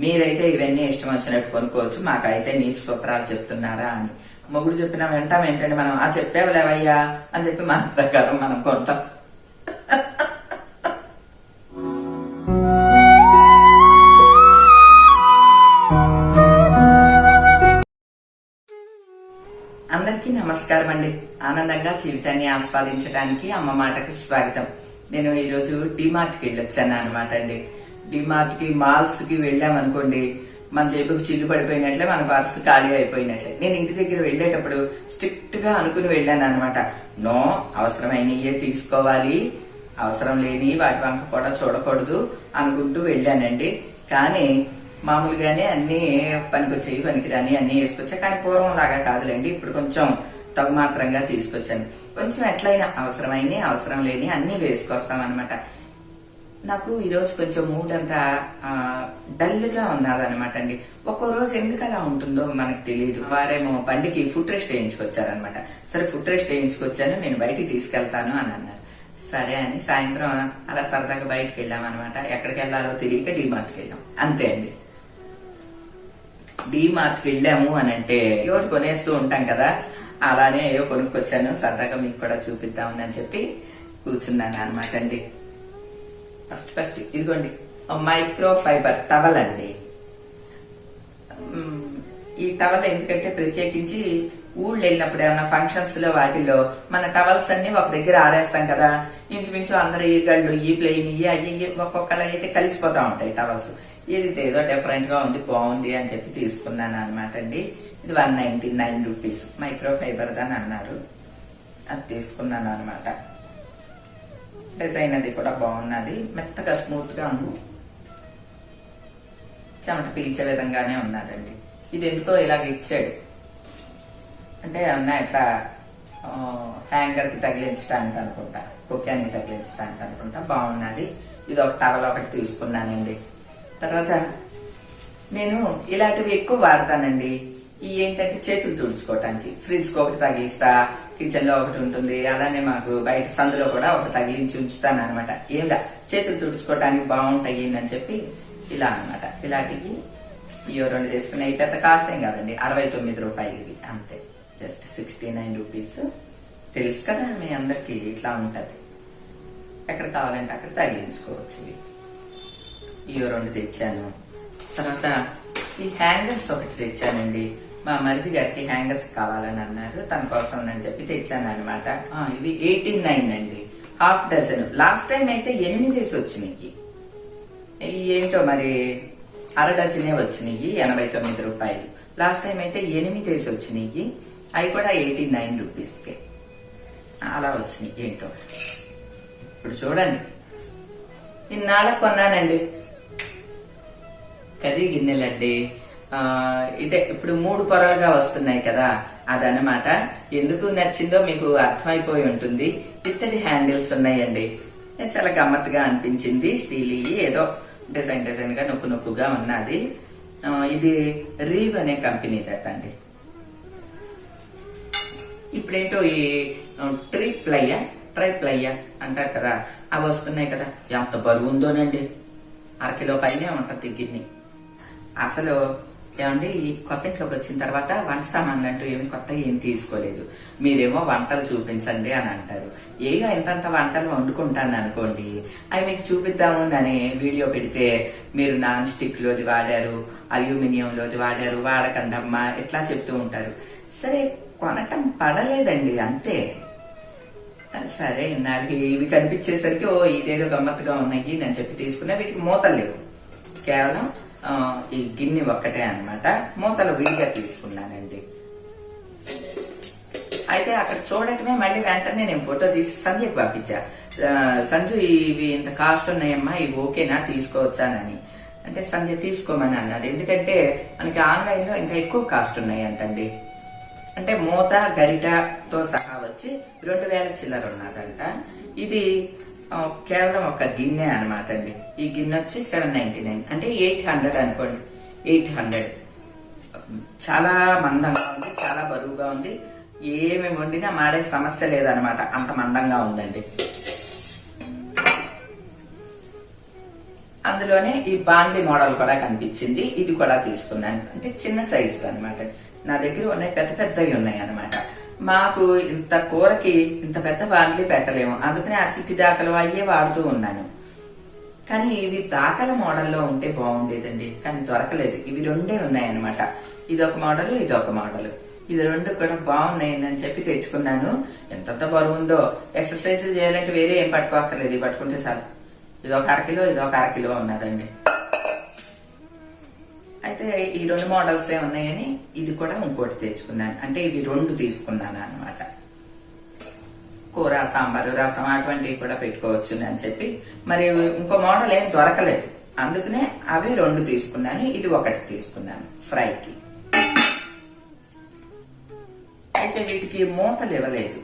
మీరైతే ఇవన్నీ ఇష్టం వచ్చినట్టు కొనుక్కోవచ్చు. మాకైతే నీతి సూత్రాలు చెప్తున్నారా అని. మొగుడు చెప్పిన వింటాం ఏంటంటే మనం ఆ చెప్పేవలేవయ్యా అని చెప్పి మన ప్రకారం మనం కొంటాం. అందరికీ నమస్కారం అండి. ఆనందంగా జీవితాన్ని ఆస్వాదించడానికి అమ్మ మాటకు స్వాగతం. నేను ఈరోజు డిమార్ట్కి వెళ్ళొచ్చాను అనమాట అండి. డిమార్ట్కి మాల్స్కి వెళ్ళామనుకోండి మన జేబుకి చిల్లు పడిపోయినట్లే మన పర్స్ ఖాళీ అయిపోయినట్లే. నేను ఇంటి దగ్గర వెళ్ళేటప్పుడు స్ట్రిక్ట్గా అనుకుని వెళ్ళాను అనమాట నో అవసరమైనయే తీసుకోవాలి అవసరం లేని వాటి వంక కూడా చూడకూడదు అనుకుంటూ వెళ్ళానండి. కానీ మామూలుగానే అన్ని పనికొచ్చేవి పనికిరాని అన్ని వేసుకొచ్చా. కానీ పూర్వం లాగా కాదులేండి ఇప్పుడు కొంచెం తగు మాత్రంగా తీసుకొచ్చాను. కొంచెం ఎట్లయినా అవసరమైన అవసరం లేని అన్ని వేసుకొస్తాం అనమాట నాకు ఈరోజు కొంచెం మూడ్ అంతా డల్గా ఉన్నదనమాట అండి ఒక్కో రోజు ఎందుకు అలా ఉంటుందో మనకు తెలియదు వారేమో బండికి ఫుడ్ రెస్ట్ వేయించుకొచ్చారనమాట సరే ఫుడ్ రెస్ట్ వేయించుకొచ్చాను నేను బయటికి తీసుకెళ్తాను అని అన్నారు. సరే అని సాయంత్రం అలా సరదాగా బయటకు వెళ్ళాం అనమాట ఎక్కడికి వెళ్ళాలో తెలియక డీమార్ట్కి వెళ్ళాం అంతే అండి. డీమార్ట్కి వెళ్ళాము అని అంటే ఎవరు కొనేస్తూ ఉంటాం కదా అలానే ఏవో కొనుక్కొచ్చాను. సరదాగా మీకు కూడా చూపిద్దామని అని చెప్పి కూర్చున్నాను అనమాట అండి. ఫస్ట్ ఫస్ట్ ఇదిగోండి మైక్రో ఫైబర్ టవల్ అండి ఈ టవల్ ఎందుకంటే ప్రత్యేకించి ఊళ్ళు వెళ్ళినప్పుడు ఏమైనా ఫంక్షన్స్లో వాటిల్లో మన టవల్స్ అన్ని ఒక దగ్గర ఆరేస్తాం కదా ఇంచుమించు అందరు ఈ గళ్ళు ఈ ప్లెయిన్ ఈ అయ్యి ఒక్కొక్కలా అయితే కలిసిపోతా ఉంటాయి టవల్స్. ఇది ఏదో డిఫరెంట్గా ఉంది బాగుంది అని చెప్పి తీసుకున్నాను అనమాట అండి. ఇది one ninety nine rupees micro fibre అని అన్నారు. అది తీసుకున్నాను అనమాట డిజైన్ అది కూడా బాగున్నది. మెత్తగా స్మూత్గా ఉంది. చెమట పీల్చే విధంగానే ఉన్నదండి. ఇది ఎందుకో ఇలాగ ఇచ్చాడు. అంటే అన్న ఇట్లా హ్యాంగర్కి తగిలించడానికి అనుకుంటా కుక్యానికి తగిలించడానికి అనుకుంటా బాగున్నది. ఇది ఒక టవల్ ఒకటి తీసుకున్నానండి. తర్వాత నేను ఇలాంటివి ఎక్కువ వాడతానండి. ఈ ఏంటంటే చేతులు తుడుచుకోవటానికి. ఫ్రిడ్జ్ ఒకటి తగిలిస్తా కిచెన్లో ఒకటి ఉంటుంది. అలానే మాకు బయట సందులో కూడా ఒకటి తగిలించి ఉంచుతాను అనమాట ఏందా చేతులు తుడుచుకోవటానికి బాగుంటాయి అని చెప్పి ఇలా అన్నమాట. ఇలాంటివి ఇయో రెండు తీసుకున్నాయి పెద్ద కాస్ట్ ఏం కాదండి. అరవై తొమ్మిది రూపాయలు ఇవి అంతే. Just sixty nine rupees. తెలుసు కదా మీ అందరికి ఇట్లా ఉంటది. ఎక్కడ కావాలంటే అక్కడ తగిలించుకోవచ్చు ఇవి. ఇయో రెండు తెచ్చాను. తర్వాత ఈ హ్యాంగర్స్ ఒకటి తెచ్చానండి. మా మరిది గారికి హ్యాంగర్స్ కావాలని అన్నారు. తన కోసం అని చెప్పి తెచ్చాను అనమాట ఇది ఎయిటీ నైన్ అండి. Half dozen. లాస్ట్ టైం అయితే ఎనిమిదేసి వచ్చినాయి. ఏంటో మరి? అర డజనే వచ్చినాయి ఎనభై తొమ్మిది రూపాయలు. లాస్ట్ టైం అయితే ఎనిమిదేసి వచ్చినాయి. అవి కూడా ఎయిటీ నైన్ రూపీస్కే. అలా వచ్చినాయి. ఏంటో? ఇప్పుడు చూడండి. ఇన్నాళ్ళకు కొన్నానండి. కర్రీ గిన్నెలండి. ఇదే ఇప్పుడు మూడు పొరలుగా వస్తున్నాయి కదా అదనమాట ఎందుకు నచ్చిందో మీకు అర్థమైపోయి ఉంటుంది. ఇత్తడి హ్యాండిల్స్ ఉన్నాయండి. చాలా గమ్మత్తుగా అనిపించింది. స్టీల్ ఏదో డిజైన్ డిజైన్గా నొక్కు నొక్కుగా ఉన్నది. ఇది రీవ్ అనే కంపెనీ అండి. ఇప్పుడేంటో ఈ ట్రీ ప్లయ్యా ట్రై ప్లయ్యా అంటారు కదా అవి వస్తున్నాయి కదా. ఎంత బరువు ఉందోనండి. అరకిలో పైనే ఉంటుంది గిన్నె. అసలు ఏమండి ఈ కొత్త ఇంట్లోకి వచ్చిన తర్వాత వంట సామాన్లు అంటూ ఏమి కొత్త ఏం తీసుకోలేదు. మీరేమో వంటలు చూపించండి అని అంటారు. ఏదో ఇంతంత వంటలు వండుకుంటాను అనుకోండి. అవి మీకు చూపిద్దాము అని వీడియో పెడితే మీరు నాన్ స్టిక్ లోది వాడారు అల్యూమినియం లోది వాడారు వాడకండమ్మా ఇట్లా చెప్తూ ఉంటారు. సరే కొనటం పడలేదండి అంతే. సరే నాలుగు ఇవి కనిపించేసరికి ఓ ఇదేదో గమ్మత్తుగా ఉన్నాయి అని చెప్పి తీసుకున్నా వీటికి మూతలు లేవు. కేవలం ఈ గిన్నె ఒక్కటే అనమాట మూతలు విడిగా తీసుకున్నానండి. అయితే అక్కడ చూడటమే మళ్ళీ వెంటనే నేను ఫోటో తీసి సంధ్యకు పంపించా. సంజు ఇవి ఇంత కాస్ట్ ఉన్నాయమ్మా ఇవి ఓకేనా? తీసుకోవచ్చానని. అంటే సంధ్య తీసుకోమని అన్నాడు. ఎందుకంటే మనకి ఆన్లైన్లో ఇంకా ఎక్కువ కాస్ట్ ఉన్నాయి అంటండి అంటే మూత గరిటతో సహా వచ్చి రెండు వేల చిల్లర ఉన్నదంట. ఇది కేవలం ఒక గిన్నె అనమాట అండి. ఈ గిన్నె వచ్చి సెవెన్ నైన్టీ నైన్ అంటే ఎయిట్ హండ్రెడ్ అనుకోండి. ఎయిట్ హండ్రెడ్ చాలా మందంగా ఉంది చాలా బరువుగా ఉంది. ఏమి వండినా మాడే సమస్య లేదనమాట అంత మందంగా ఉందండి. అందులోనే ఈ బాండ్లీ మోడల్ కూడా కనిపించింది. ఇది కూడా తీసుకున్నాను. అంటే చిన్న సైజు అనమాట నా దగ్గర ఉన్నాయి పెద్ద పెద్దవి ఉన్నాయి అనమాట మాకు ఇంత కూరకి ఇంత పెద్ద బాండ్లీ పెట్టలేము. అందుకని ఆ చిక్కి దాకలు అయ్యే వాడుతూ ఉన్నాను. కానీ ఇవి దాకల మోడల్లో ఉంటే బాగుండేదండి. కానీ దొరకలేదు. ఇవి రెండే ఉన్నాయన్నమాట. ఇది ఒక మోడల్ ఇది ఒక మోడల్. ఇది రెండు కూడా బాగున్నాయి అని చెప్పి తెచ్చుకున్నాను. ఎంతంత బరువు ఉందో ఎక్సర్సైజ్ చేయాలంటే వేరే ఏం పట్టుకోక్కర్లేదు. ఇది పట్టుకుంటే చాలు. ఇది ఒక అరకిలో ఇది ఒక అరకిలో ఉన్నదండి. అయితే ఈ రెండు మోడల్స్ ఏ ఉన్నాయని ఇది కూడా ఇంకోటి తెచ్చుకున్నాను. అంటే ఇవి రెండు తీసుకున్నాను అన్నమాట. కూర సాంబారు రసం అటువంటివి కూడా పెట్టుకోవచ్చు అని చెప్పి. మరి ఇంకో మోడల్ ఏం దొరకలేదు. అందుకనే అవి రెండు తీసుకున్నాను. ఇది ఒకటి తీసుకున్నాను ఫ్రైకి. అయితే వీటికి మూతలు ఇవ్వలేదు.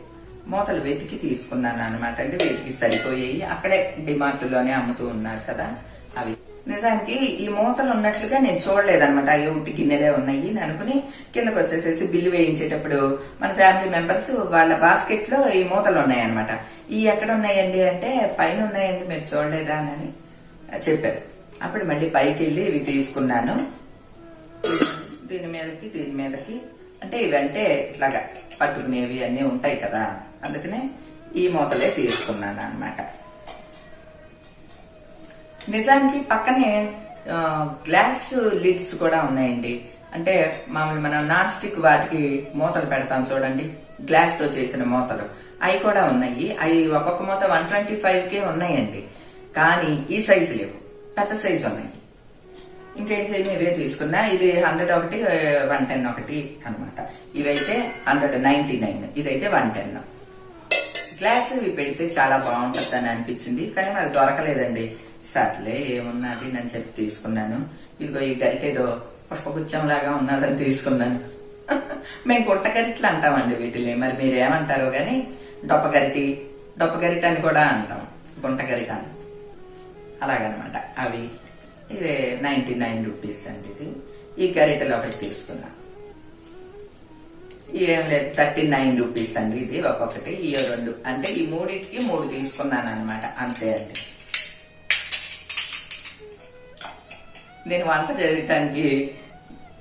మూతలు వెతికి తీసుకున్నాను అనమాట అంటే వీటికి సరిపోయాయి. అక్కడే డిమార్ట్లోనే అమ్ముతూ ఉన్నారు కదా. అవి నిజానికి ఈ మూతలు ఉన్నట్లుగా నేను చూడలేదనమాట అయ్యో ఉట్టి గిన్నెలే ఉన్నాయి అని అనుకుని కిందకు వచ్చేసేసి బిల్లు వేయించేటప్పుడు మన ఫ్యామిలీ మెంబర్స్ వాళ్ళ బాస్కెట్లో ఈ మూతలు ఉన్నాయన్నమాట. ఈ ఎక్కడ ఉన్నాయండి అంటే పైన ఉన్నాయండి మీరు చూడలేదా అని చెప్పారు. అప్పుడు మళ్ళీ పైకి వెళ్ళి ఇవి తీసుకున్నాను. దీని మీదకి దీని మీదకి. అంటే ఇవంటే ఇట్లాగా పట్టుకునేవి అన్నీ ఉంటాయి కదా. అందుకనే ఈ మూతలే తీసుకున్నాను అనమాట నిజానికి పక్కనే గ్లాస్ లిడ్స్ కూడా ఉన్నాయండి. అంటే మామూలు మనం నాన్ స్టిక్ వాటికి మూతలు పెడతాం చూడండి. గ్లాస్తో చేసిన మూతలు. అవి కూడా ఉన్నాయి. అవి ఒక్కొక్క మూత వన్ ట్వంటీ ఫైవ్ కే ఉన్నాయండి. కానీ ఈ సైజు లేవు. పెద్ద సైజు ఉన్నాయి. ఇంకేం చేయను ఇవే తీసుకున్నా ఇది హండ్రెడ్ ఒకటి వన్ టెన్ ఒకటి అనమాట ఇవైతే హండ్రెడ్ నైన్టీ నైన్. ఇదైతే వన్ టెన్. గ్లాస్ ఇవి పెడితే చాలా బాగుంటుంది అని అనిపించింది. కానీ మరి దొరకలేదండి. సర్లే ఏమున్నది అని చెప్పి తీసుకున్నాను. ఇదిగో ఈ గరిటేదో పుష్పగుచ్చం లాగా ఉన్నదని తీసుకున్నాను. మేము గుట్టగరిట్లు అంటామండి వీటిని. మరి మీరు ఏమంటారో గాని డొప్ప డొప్పగరిట డొప్ప అని కూడా అంటాం. గుంట గరిట అని. అలాగనమాట. అవి ఇది నైన్టీ నైన్ రూపీస్ అండి ఇది. ఈ గరిటెలు ఒకటి తీసుకున్నాను. ఏం లేదు థర్టీ నైన్ రూపీస్ అండి ఇది ఒక్కొక్కటి ఈ రెండు. అంటే ఈ మూడింటికి మూడు తీసుకున్నాను అనమాట అంతే అండి. నేను వంట చేయటానికి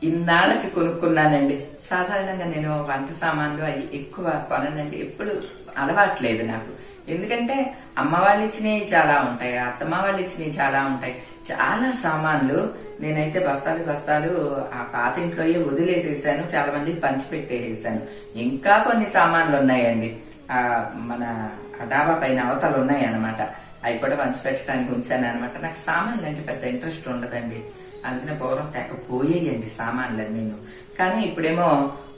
ఇన్నాళ్ళకి కొనుక్కున్నానండి. సాధారణంగా నేను వంట సామాన్లు అవి ఎక్కువ కొననండి ఎప్పుడు అలవాట్లేదు నాకు. ఎందుకంటే అమ్మ వాళ్ళు ఇచ్చినవి చాలా ఉంటాయి అత్తమ్మ వాళ్ళు ఇచ్చినవి చాలా ఉంటాయి. చాలా సామాన్లు నేనైతే బస్తాలు బస్తాలు ఆ పాత ఇంట్లోయే వదిలేసేసాను. చాలా మంది పంచిపెట్టేసాను ఇంకా కొన్ని సామాన్లు ఉన్నాయండి. ఆ మన ఆ డాబా పైన అవతలు ఉన్నాయి అనమాట అవి కూడా పంచిపెట్టడానికి ఉంచాను అనమాట నాకు సామాన్లు అంటే పెద్ద ఇంట్రెస్ట్ ఉండదండి. అందుకనే పూర్వం తెగపోయేయండి సామాన్లు నేను కానీ ఇప్పుడేమో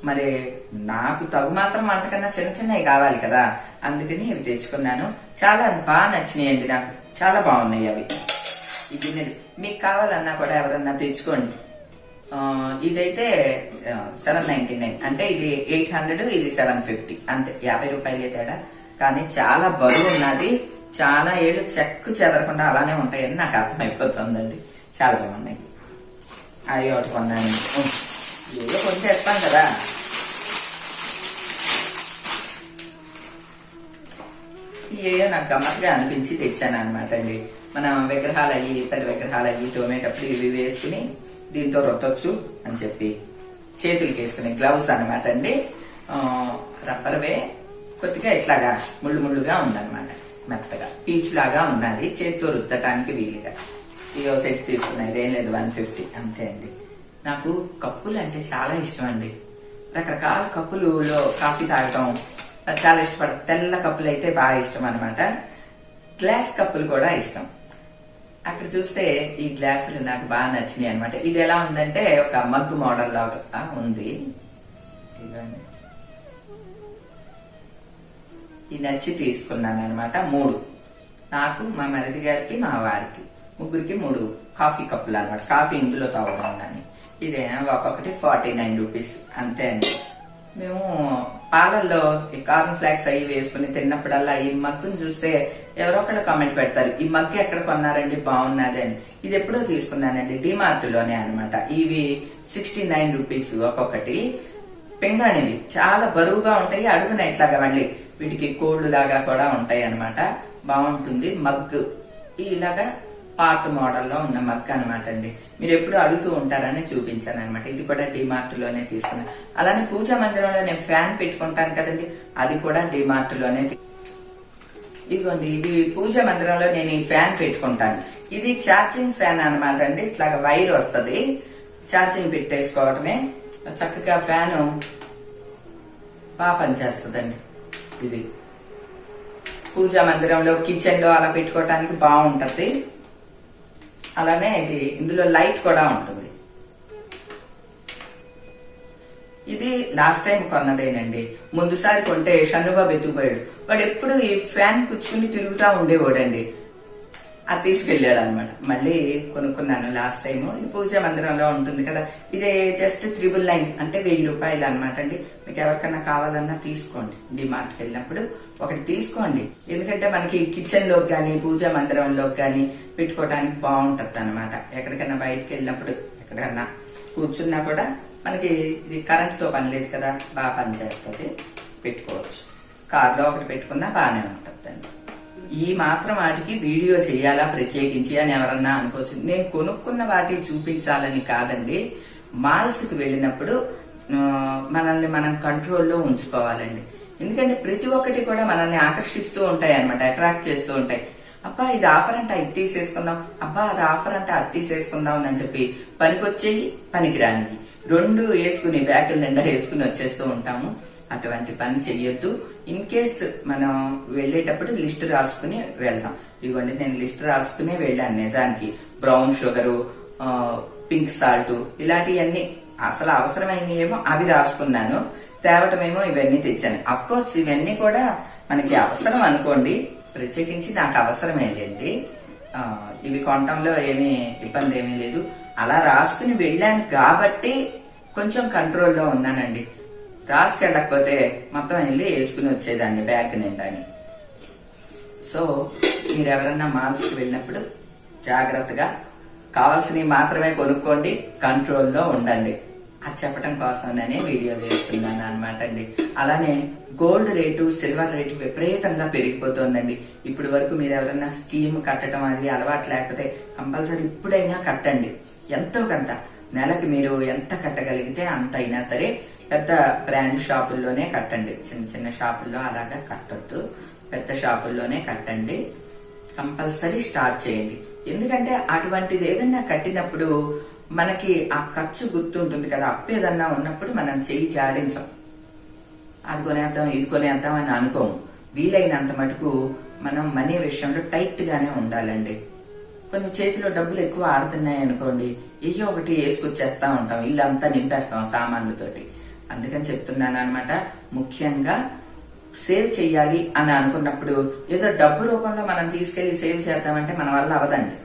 మరి నాకు తగు మాత్రం అంతకన్నా చిన్న చిన్నవి కావాలి కదా. అందుకని ఇవి తెచ్చుకున్నాను. చాలా బాగా నచ్చినాయండి నాకు. చాలా బాగున్నాయి అవి. ఇది మీకు కావాలన్నా కూడా ఎవరన్నా తెచ్చుకోండి. ఇదైతే సెవెన్ నైన్టీ నైన్ అంటే ఇది ఎయిట్ హండ్రెడ్ ఇది సెవెన్ ఫిఫ్టీ అంతే యాభై రూపాయలే తేడా. కానీ చాలా బరువు ఉన్నది. చాలా ఏళ్ళు చెక్కు చెదరకుండా అలానే ఉంటాయని నాకు అర్థమైపోతుందండి. చాలా బాగున్నాయి. అది ఒకటి కొన్నాను. ఏదో కొంచెం తెస్తాం కదా. ఏయో నాకు గమ్మత్తుగా అనిపించి తెచ్చాను అనమాట అండి. మనం విగ్రహాలు అవి ఇత్తడి విగ్రహాలు అవి తోమేటప్పుడు ఇవి వేసుకుని దీంతో రొట్టొచ్చు అని చెప్పి చేతులకి వేసుకునే గ్లౌస్ అనమాట అండి. రబ్బర్వే కొద్దిగా ఇట్లాగా ముళ్ళు ముళ్ళుగా ఉందన్నమాట మెత్తగా. పీచ్ లాగా ఉన్నది చేతితో రుద్దటానికి వీలుగా. ఇయో సెట్ తీసుకున్నా ఇదేం లేదు వన్ ఫిఫ్టీ అంతే అండి. నాకు కప్పులు అంటే చాలా ఇష్టం అండి. రకరకాల కప్పులులో కాఫీ తాగటం చాలా ఇష్టపడతాను. తెల్ల కప్పులు అయితే బాగా ఇష్టం అనమాట గ్లాస్ కప్పులు కూడా ఇష్టం. అక్కడ చూస్తే ఈ గ్లాసులు నాకు బాగా నచ్చినాయి అనమాట ఇది ఎలా ఉందంటే ఒక మగ్గు మోడల్ లాగా ఉంది. ఇది నచ్చి తీసుకున్నాను అనమాట మూడు. నాకు మా మరిది గారికి మా వారికి. ముగ్గురికి మూడు కాఫీ కప్పులు అనమాట కాఫీ ఇందులో తాగుతాం కానీ. ఇదేనా? ఒక్కొక్కటి ఫార్టీ నైన్ రూపీస్. అంతే అండి. మేము పాలల్లో ఈ కార్న్ ఫ్లాక్స్ అవి వేసుకుని తిన్నప్పుడల్లా ఈ మగ్గును చూస్తే ఎవరో ఒకళ్ళు కామెంట్ పెడతారు ఈ మగ్గు ఎక్కడ కొన్నారండి? బాగున్నది అని. ఇది ఎప్పుడో తీసుకున్నానండి డిమార్ట్లోనే అనమాట ఇవి సిక్స్టీ నైన్ రూపీస్ ఒక్కొక్కటి. పింగాణివి చాలా బరువుగా ఉంటాయి అడుగున ఇట్లాగా మళ్ళీ వీటికి కోళ్ళు లాగా కూడా ఉంటాయి అనమాట బాగుంటుంది మగ్గు. ఇలాగా పార్ట్ మోడల్లో ఉన్న మగ్ అనమాట అండి. మీరు ఎప్పుడు అడుగుతూ ఉంటారని చూపించాను అనమాట ఇది కూడా డిమార్ట్లోనే తీసుకున్నాను అలానే పూజా మందిరంలో నేను ఫ్యాన్ పెట్టుకుంటాను కదండి. అది కూడా డిమార్ట్లోనే ఇదిగోండి ఇది పూజ మందిరంలో నేను ఈ ఫ్యాన్ పెట్టుకుంటాను. ఇది ఛార్జింగ్ ఫ్యాన్ అన్నమాట అండి. ఇట్లా వైర్ వస్తుంది. ఛార్జింగ్ పెట్టేసుకోవడమే చక్కగా ఫ్యాన్ బాగా పనిచేస్తుందండి. ఇది. పూజా మందిరంలో కిచెన్లో అలా పెట్టుకోవడానికి బాగుంటది. అలానే ఇది ఇందులో లైట్ కూడా ఉంటుంది. ఇది లాస్ట్ టైం కొన్నదేనండి. ముందుసారి కొంటే షన్నుబాబు ఎత్తుకుపోయాడు వాడు ఎప్పుడు ఈ ఫ్యాన్ కూర్చుని తిరుగుతా ఉండేవాడండి. అది తీసుకెళ్ళాడు అనమాట మళ్ళీ కొనుక్కున్నాను లాస్ట్ టైం ఈ పూజా మందిరంలో ఉంటుంది కదా. ఇదే జస్ట్ త్రిబుల్ నైన్ అంటే వెయ్యి రూపాయలు అనమాట అండి. మీకు ఎవరికన్నా కావాలన్నా తీసుకోండి. డిమార్ట్కి వెళ్ళినప్పుడు ఒకటి తీసుకోండి. ఎందుకంటే మనకి కిచెన్లోకి కానీ పూజా మందిరంలోకి కానీ పెట్టుకోవడానికి బాగుంటది అనమాట ఎక్కడికైనా బయటకు వెళ్ళినప్పుడు ఎక్కడికన్నా కూర్చున్నా కూడా మనకి ఇది కరెంటుతో పని లేదు కదా బాగా పనిచేస్తుంది పెట్టుకోవచ్చు. కార్లో ఒకటి పెట్టుకున్నా బాగానే ఉంటుందండి. ఈ మాత్రం వాటికి వీడియో చేయాలా ప్రత్యేకించి అని ఎవరన్నా అనుకోవచ్చు. నేను కొనుక్కున్న వాటి చూపించాలని కాదండి. మాల్స్కి వెళ్ళినప్పుడు మనల్ని మనం కంట్రోల్లో ఉంచుకోవాలండి. ఎందుకంటే ప్రతి ఒక్కటి కూడా మనల్ని ఆకర్షిస్తూ ఉంటాయి అనమాట అట్రాక్ట్ చేస్తూ ఉంటాయి. అబ్బా ఇది ఆఫర్ అంటే అది తీసేసుకుందాం. అబ్బా అది ఆఫర్ అంటే అది తీసేసుకుందాం అని చెప్పి పనికొచ్చేయి పనికిరాని రెండు వేసుకుని బ్యాగుల నిండా వేసుకుని వచ్చేస్తూ ఉంటాము. అటువంటి పని చెయ్యొద్దు. ఇన్ కేస్ మనం వెళ్ళేటప్పుడు లిస్ట్ రాసుకుని వెళ్దాం. ఇదిగోండి నేను లిస్ట్ రాసుకునే వెళ్ళాను నిజానికి. బ్రౌన్ షుగరు పింక్ సాల్ట్ ఇలాంటివన్నీ అసలు అవసరమైనవి ఏమో అవి రాసుకున్నాను. తేవటమేమో ఇవన్నీ తెచ్చాను. అఫ్ కోర్స్ ఇవన్నీ కూడా మనకి అవసరం అనుకోండి. ప్రత్యేకించి నాకు అవసరం ఏంటండి ఇవి కొనటంలో ఏమీ ఇబ్బంది ఏమీ లేదు. అలా రాసుకుని వెళ్ళాను కాబట్టి కొంచెం కంట్రోల్లో ఉన్నానండి. రాసుకెళ్ళకపోతే మొత్తం వెళ్ళి వేసుకుని వచ్చేదాన్ని బ్యాగ్ నిండాని. సో మీరు ఎవరన్నా మాల్స్కి వెళ్ళినప్పుడు జాగ్రత్తగా కావాల్సినవి మాత్రమే కొనుక్కోండి కంట్రోల్లో ఉండండి. అది చెప్పడం కోసమనే వీడియో చేస్తున్నాను అనమాట అండి. అలానే గోల్డ్ రేటు సిల్వర్ రేటు విపరీతంగా పెరిగిపోతుందండి. ఇప్పుడు వరకు మీరు ఎవరైనా స్కీమ్ కట్టడం అది అలవాటు లేకపోతే కంపల్సరీ ఇప్పుడైనా కట్టండి. ఎంతో కొంత. నెలకి మీరు ఎంత కట్టగలిగితే అంత అయినా సరే పెద్ద బ్రాండ్ షాపుల్లోనే కట్టండి. చిన్న చిన్న షాపుల్లో అలాగా కట్టొద్దు. పెద్ద షాపుల్లోనే కట్టండి. కంపల్సరీ స్టార్ట్ చేయండి. ఎందుకంటే అటువంటిది ఏదన్నా కట్టినప్పుడు మనకి ఆ ఖర్చు గుర్తుంటుంది కదా అప్పు ఏదన్నా ఉన్నప్పుడు మనం చెయ్యి జాడించం. అది కొనేద్దాం ఇది కొనేద్దాం అని అనుకోం వీలైనంత మటుకు మనం మనీ విషయంలో టైట్ గానే ఉండాలండి. కొన్ని చేతిలో డబ్బులు ఎక్కువ ఆడుతున్నాయి అనుకోండి ఏయో ఒకటి వేసుకొచ్చేస్తా ఉంటాం ఇల్లంతా నింపేస్తాం సామాన్లతోటి. అందుకని చెప్తున్నాను అనమాట ముఖ్యంగా సేవ్ చేయాలి అని అనుకున్నప్పుడు ఏదో డబ్బు రూపంలో మనం తీసుకెళ్ళి సేవ్ చేద్దామంటే మన వల్ల అవదండి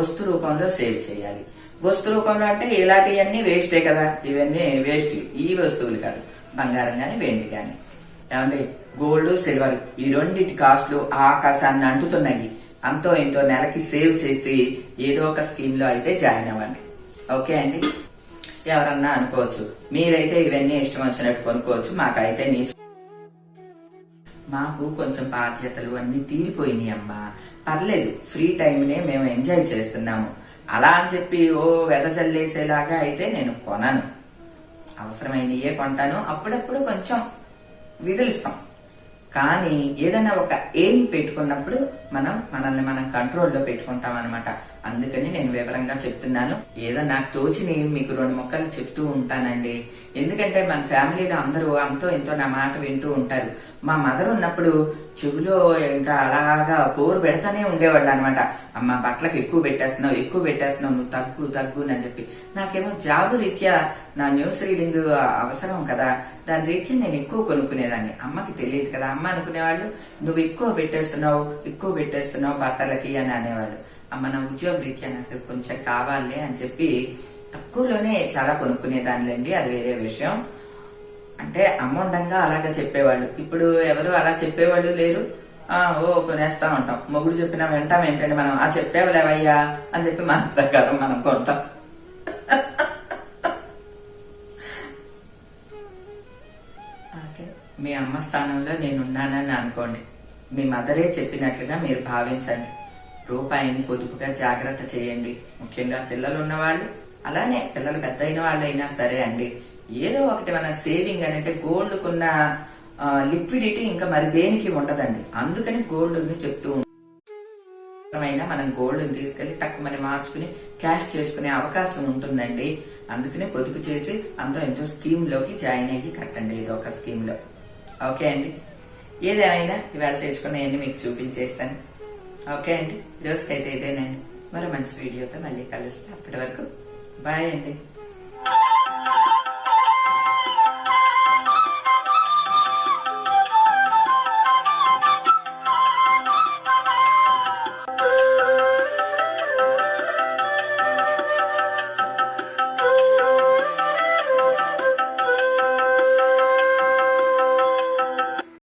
వస్తు రూపంలో సేవ్ చేయాలి. వస్తు రూపంలో అంటే ఇలాంటివన్నీ వేస్టే కదా. ఇవన్నీ వేస్ట్ ఈ వస్తువులు కాదు. బంగారం కానీ వెండి కానీ ఏమంటే గోల్డ్ సిల్వర్ ఈ రెండింటి కాస్ట్లు ఆకాశాన్ని అంటుతున్నాయి. అంతో ఇంతో నెలకి సేవ్ చేసి ఏదో ఒక స్కీమ్లో అయితే జాయిన్ అవ్వండి. ఓకే అండి? ఎవరన్నా అనుకోవచ్చు. మీరైతే ఇవన్నీ ఇష్టం వచ్చినట్టు కొనుక్కోవచ్చు. మాకైతే నీ మాకు కొంచెం బాధ్యతలు అన్ని తీరిపోయినాయి అమ్మా. పర్లేదు. ఫ్రీ టైంనే మేము ఎంజాయ్ చేస్తున్నాము. అలా అని చెప్పి ఓ వెద చల్లేసేలాగా అయితే నేను కొనను. అవసరమైనయే కొంటాను అప్పుడప్పుడు కొంచెం విదిలిస్తాం. కానీ ఏదైనా ఒక ఎయిమ్ పెట్టుకున్నప్పుడు మనం మనల్ని మనం కంట్రోల్లో పెట్టుకుంటాం అనమాట అందుకని నేను వివరంగా చెప్తున్నాను. ఏదో నాకు తోచిని మీకు రెండు మొక్కలు చెప్తూ ఉంటానండి. ఎందుకంటే మన ఫ్యామిలీలో అందరూ అంతో ఎంతో నా మాట వింటూ ఉంటారు. మా మదర్ ఉన్నప్పుడు చెవిలో ఇంకా అలాగా పోరు పెడతానే ఉండేవాళ్ళు అనమాట అమ్మ బట్టలకు ఎక్కువ పెట్టేస్తున్నావు ఎక్కువ పెట్టేస్తున్నావు నువ్వు తగ్గు తగ్గు అని చెప్పి. నాకేమో జాబు రీత్యా నా న్యూస్ రీడింగ్ అవసరం కదా. దాని రీత్యా నేను ఎక్కువ కొనుక్కునేదాన్ని. అమ్మకి తెలియదు కదా. అమ్మ అనుకునేవాళ్ళు నువ్వు ఎక్కువ పెట్టేస్తున్నావు ఎక్కువ పెట్టేస్తున్నావు బట్టలకి అని అనేవాళ్ళు. మన ఉద్యోగ రీత్యా నాకు కొంచెం కావాలి అని చెప్పి తక్కువలోనే చాలా కొనుక్కునేదానిలేండి అది వేరే విషయం. అంటే అమ్మండంగా అలాగా చెప్పేవాళ్ళు. ఇప్పుడు ఎవరు అలా చెప్పేవాళ్ళు లేరు. ఆ ఓ కొనేస్తా ఉంటాం. మొగుడు చెప్పినా వింటాం ఏంటంటే మనం? ఆ చెప్పేవలేవయ్యా అని చెప్పి మన ప్రకారం మనం కొంటాం. ఓకే. మీ అమ్మ స్థానంలో నేనున్నానని అనుకోండి. మీ మదరే చెప్పినట్లుగా మీరు భావించండి. రూపాయిని పొదుపుగా జాగ్రత్త చేయండి. ముఖ్యంగా పిల్లలు ఉన్నవాళ్ళు అలానే పిల్లలు పెద్ద అయిన వాళ్ళు అయినా సరే అండి. ఏదో ఒకటి మన సేవింగ్ అని అంటే గోల్డ్ కున్న లిక్విడిటీ ఇంకా మరి దేనికి ఉండదండి. అందుకని గోల్డ్ని చెప్తూ అయినా మనం గోల్డ్ తీసుకెళ్ళి తక్కువ మనం మార్చుకుని క్యాష్ చేసుకునే అవకాశం ఉంటుందండి. అందుకనే పొదుపు చేసి అంతో ఎంతో స్కీమ్లోకి జాయిన్ అయ్యి కట్టండి ఇది ఒక స్కీమ్లో ఓకే అండి. ఏదేమైనా ఇవాళ తెలుసుకున్నాయన్ని మీకు చూపించేస్తాను. ఓకే అండి. రోజుకైతే ఇదేనండి. మరో మంచి వీడియోతో మళ్ళీ కలుస్తాను అప్పటి వరకు బాయ్ అండి.